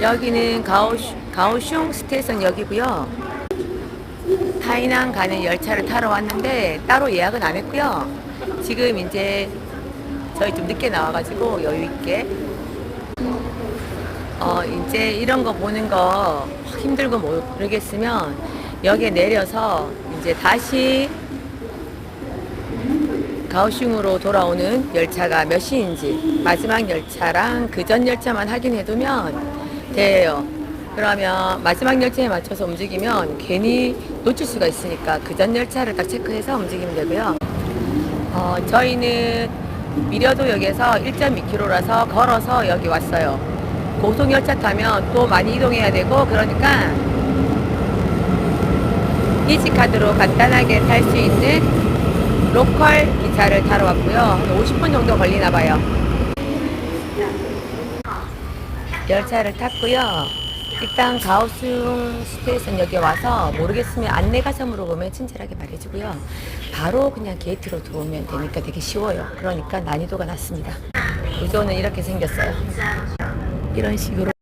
여기는 가오슝, 스테이션역이고요. 타이난 가는 열차를 타러 왔는데 따로 예약은 안 했고요. 지금 이제 저희 좀 늦게 나와가지고 여유 있게 어 이제 이런 거 보는 거 힘들고 모르겠으면 여기에 내려서 이제 다시 가오슝으로 돌아오는 열차가 몇 시인지 마지막 열차랑 그 전 열차만 확인해두면 돼요. 그러면 마지막 열차에 맞춰서 움직이면 괜히 놓칠 수가 있으니까 그 전 열차를 딱 체크해서 움직이면 되고요. 어, 저희는 미려도역에서 1.2km라서 걸어서 여기 왔어요. 고속열차 타면 또 많이 이동해야 되고 그러니까 이지카드로 간단하게 탈 수 있는 로컬 기차를 타러 왔고요. 한 50분 정도 걸리나 봐요. 열차를 탔고요. 일단 가오슝 스테이션역에 와서 모르겠으면 안내 가서 물어보면 친절하게 말해주고요. 바로 그냥 게이트로 들어오면 되니까 되게 쉬워요. 그러니까 난이도가 낮습니다. 구조는 이렇게 생겼어요. 이런 식으로.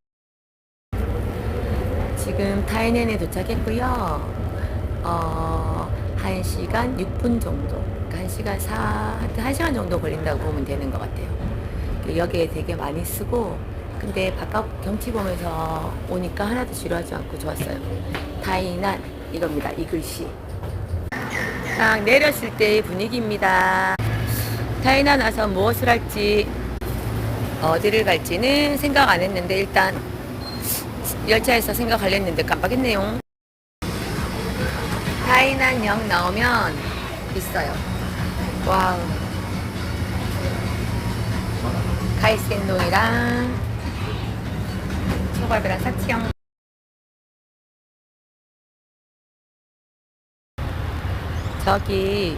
지금 타이넨에 도착했고요. 어, 1시간 6분 정도. 그러니까 1시간 4, 하여튼 1시간 정도 걸린다고 보면 되는 것 같아요. 그 역에 되게 많이 쓰고, 근데 바깥 경치 보면서 오니까 하나도 지루하지 않고 좋았어요. 타이난, 이겁니다. 이 글씨. 딱 내렸을 때의 분위기입니다. 타이난 와서 무엇을 할지, 어디를 갈지는 생각 안 했는데, 일단 열차에서 생각하려 했는데 깜빡했네요. 타이난역 나오면 있어요. 와우. 카이센동이랑 초밥이랑 사치형. 저기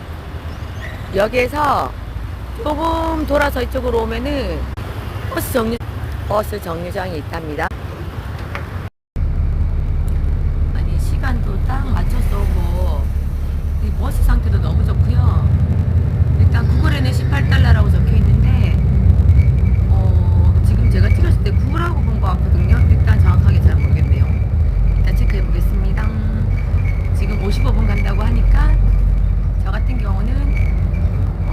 역에서 조금 돌아서 이쪽으로 오면은 버스 정류 버스 정류장이 있답니다. 아니 시간도 딱 맞춰서 오고 이 버스 상태도 너무 좋고요. 일단 구글에는 18달러라고 적혀 있는데 어, 지금 제가 찍었을 때 9라고 본 것 같거든요. 일단 정확하게 잘 모르겠네요. 일단 체크해 보겠습니다. 지금 55분 간다고 하니까 저 같은 경우는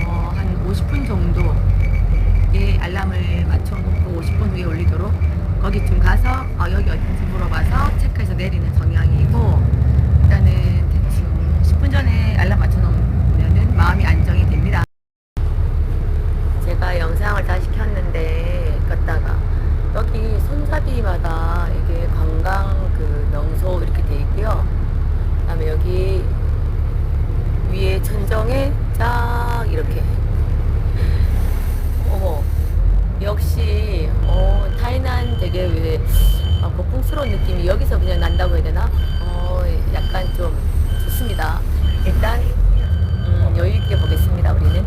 어, 한 50분 정도의 알람을 맞춰놓고 50분 후에 올리도록 거기쯤 가서 어, 여기 어딘지 물어봐서 체크해서 내리는 성향이고 일단은 대충 10분 전에 알람 맞춰놓으면 마음이 안정이 됩니다. 제가 영상을 다시 켰는데 껐다가 여기 손잡이마다 이게 관광 그 명소 이렇게 돼 있고요. 그다음에 여기 위에 천정에 쫙 이렇게 어머 역시 어, 타이난 되게 왜 아, 고풍스러운 느낌이 여기서 그냥 난다고 해야 되나? 어, 약간 좀 좋습니다. 일단 음, 여유 있게 보겠습니다. 우리는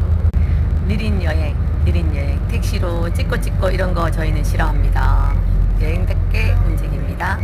느린 여행, 느린 여행 택시로 찍고 찍고 이런 거 저희는 싫어합니다. 여행답게 움직입니다.